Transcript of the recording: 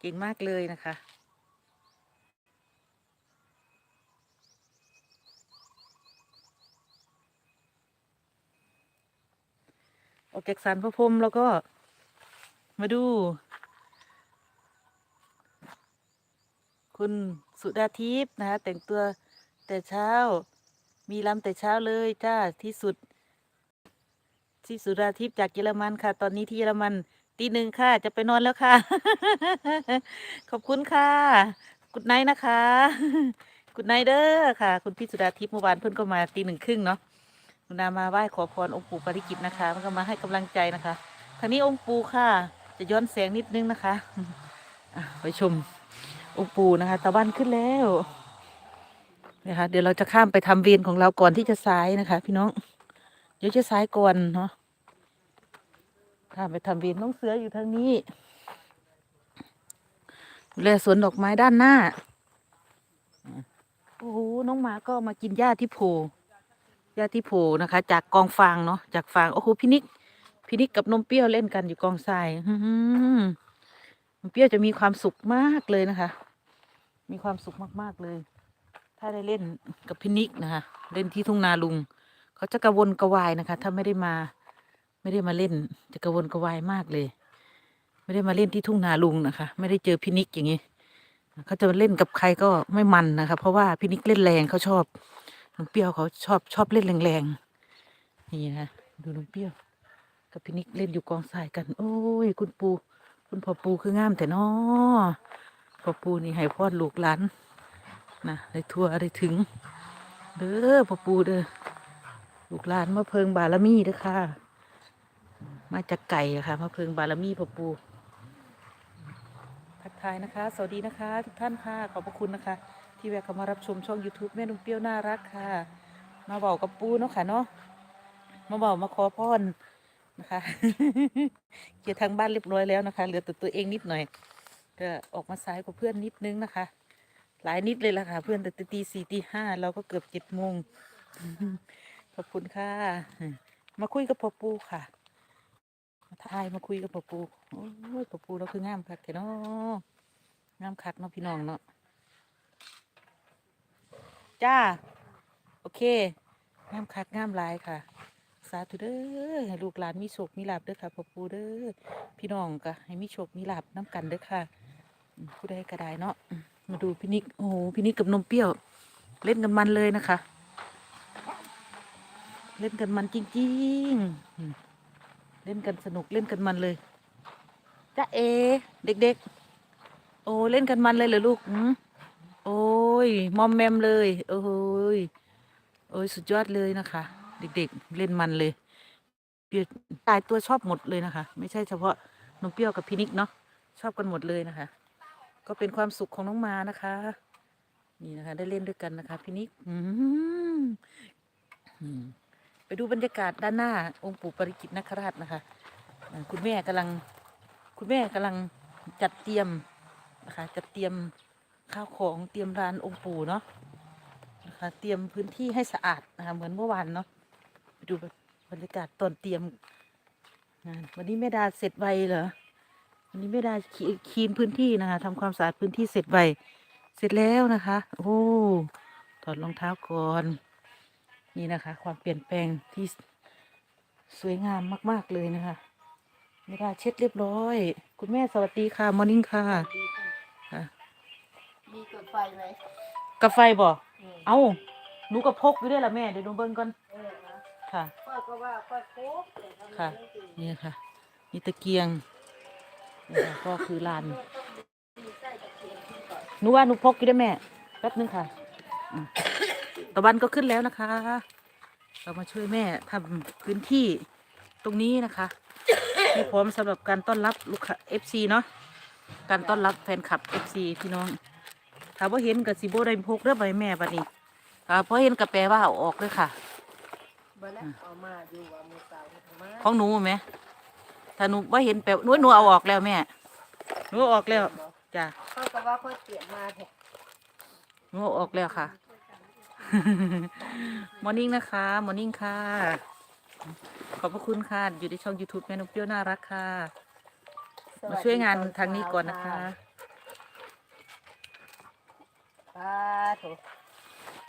เก่งมากเลยนะคะ ออกจากสารพระพรหมแล้วก็มาดู คุณสุดาทิพย์นะคะ แต่งตัวแต่เช้ามีลำแต่เช้าเลยจ้าที่สุดที่สุดาทิพย์จากเยอรมันค่ะ ตอนนี้ที่เยอรมัน ตีหนึ่งค่ะ จะไปนอนแล้วค่ะ ขอบคุณค่ะ กุดไนท์นะคะ กุดไนท์เด้อค่ะ คุณพี่สุดาทิพย์เมื่อวานเพิ่อนก็มาตีหนึ่งครึ่งเนาะคุณนามาไหว้ขอพรองค์ปู่ปาริกิตนะคะ มันก็มาให้กำลังใจนะคะ ทางนี้องค์ปู่ค่ะ จะย้อนแสงนิดนึงนะคะไปชมองค์ปู่นะคะตะวันขึ้นแล้วนะคะเดี๋ยวเราจะข้ามไปทำเวรของเราก่อนที่จะสายนะคะ พี่น้อง เดี๋ยวจะสายก่อนเนาะ ข้าไปทำเวรน้องเสืออยู่ทางนี้ดูแลสวนดอกไม้ด้านหน้า โอ้โห น้องหมาก็มากินหญ้าที่โพหญ้าที่โพนะคะ จากกองฟางเนาะ จากฟาง โอ้โห พี่นิก พี่นิกกับนมเปรี้ยวเล่นกันอยู่กองทรายนมเปรี้ยวจะมีความสุขมากเลยนะคะ มีความสุขมากๆเลย ถ้าได้เล่นกับพี่นิกนะคะ เล่นที่ทุ่งนาลุง เขาจะกระวนกระวายนะคะ ถ้าไม่ได้มา ไม่ได้มาเล่น จะกระวนกระวายมากเลย ไม่ได้มาเล่นที่ทุ่งนาลุงนะคะ ไม่ได้เจอพี่นิกอย่างนี้เขาจะเล่นกับใครก็ไม่มันนะคะ เพราะว่าพี่นิกเล่นแรงเขาชอบน้องเปรี้ยวเขาชอบชอบเล่นแรงๆนี่นะดูน้องเปรี้ยว กับพี่นิกเล่นอยู่กองทรายกัน โอ้ย คุณปู คุณพ่อปูคืองามแต่นอพ่อปูนี่ให้พอดลูกหลานนะได้ทั่วได้ถึง เด้อพ่อปูเด้อลูกหลานมาเพิงบารมีเด้อค่ะ มาจากไก่ค่ะมาเพิงบารมีพ่อปูทักทายนะคะ สวัสดีนะคะ ทุกท่านค่ะ ขอบพระคุณนะคะ ที่แวะเข้ามารับชมช่อง YouTube แม่นุ่มเปรี้ยวน่ารักค่ะ มาบอกกับปูเนาะค่ะเนาะมาบอกมาขอพรนะคะเคลียร์ทางบ้านเรียบร้อยแล้วนะคะ เหลือแต่ตัวเองนิดหน่อยก็ออกมาสายกว่าเพื่อนนิดนึงนะคะ หลายนิดเลยล่ะค่ะ เพื่อนแต่ตีสี่ตีห้าเราก็เกือบเจ็ดโมงขอบคุณค่ะ มาคุยกับพ่อปูค่ะ มาทายมาคุยกับพ่อปูโอ้ยพ่อปูเราคืองามคักแท้เนาะงามคักเนาะพี่น้องเนาะจ้า โอเค งามคักงามลายค่ะ สาธุเด้อให้ลูกหลานมีโชคมีลาบเด้อค่ะพ่อปูเด้อพี่น้องก็ให้มีโชคมีลาบน้ำกันเด้อค่ะผู้ใดก็ได้เนาะมาดูพี่นิกโอ้โหพี่นิกกับนมเปรี้ยว เล่นกันมันเลยนะคะ เล่นกันมันจริงๆ เล่นกันสนุกเล่นกันมันเลยจ้าเอ เด็กๆ โอ้เล่นกันมันเลยเหรอลูกอืมโอ้ยมอมแมมเลย โอ้ยโอ้ยสุดยอดเลยนะคะ เด็กๆ เล่นมันเลยเปียตายตัวชอบหมดเลยนะคะ ไม่ใช่เฉพาะนมเปรี้ยวกับพี่นิกเนาะชอบกันหมดเลยนะคะ ก็เป็นความสุขของน้องมานะคะ นี่นะคะ ได้เล่นด้วยกันนะคะพี่นิกอืมอืม ไปดูบรรยากาศด้านหน้าองค์ปู่ปริกิตนคราชนะคะคุณแม่กำลังคุณแม่กำลังจัดเตรียมนะคะจัดเตรียมข้าวของเตรียมร้านองค์ปู่เนาะนะคะเตรียมพื้นที่ให้สะอาดนะคะเหมือนเมื่อวานเนาะไปดูบรรยากาศตอนเตรียมงานวันนี้แม่ดาเสร็จไวเหรอวันนี้แม่ดาคลีคลีนพื้นที่นะคะทำความสะอาดพื้นที่เสร็จไวเสร็จแล้วนะคะ โอ้ถอดรองเท้าก่อน นี่นะคะ ความเปลี่ยนแปลงที่สวยงามมาก ๆ เลยนะคะไม่ได้เช็ดเรียบร้อย คุณแม่สวัสดีค่ะมอร์นิ่งค่ะค่ะ มีกดไฟไหมกาแฟบ่อืมเอ้าหนูก็พกอยู่ด้วยล่ะแม่เดี๋ยวหนูเบิ่งก่อนเออนะค่ะพ่อก็ว่าพ่อโค้กแต่ทำไมค่ะไม่จริงนี่ค่ะมีตะเกียงนี่ค่ะก็คือลานมีไส้ตะเกียงที่ก่อนหนูว่าหนูพกอยู่ด้วยแม่แป๊บนึงค่ะอืม ตะวันก็ขึ้นแล้วนะคะ เรามาช่วยแม่ทำพื้นที่ตรงนี้นะคะให้พร้อมสำหรับการต้อนรับลูกค้า FC เนาะการต้อนรับแฟนคลับ FC พี่น้องถ้าว่าเห็นกับสิโบได้พกเด้อใบแม่บัดนี้ถ้าพอเห็นกับแปลว่าเอาออกเลยค่ะบ่แล้วเอามาอยู่ว่ามือเก่าเอามาของหนูไหมถ้าหนูว่าเห็นแปลหนูหนูเอาออกแล้วแม่หนูเอาออกแล้วจ้ะพ่อก็ว่าพ่อเตรียมมาแท้หนูเอาออกแล้วค่ะ มอร์นิ่งนะคะมอร์นิ่งค่ะ ขอบพระคุณค่ะ อยู่ในช่อง YouTube แม่นกเปี้ยวน่ารักค่ะ มาช่วยงานทางนี้ก่อนนะคะ สาธุ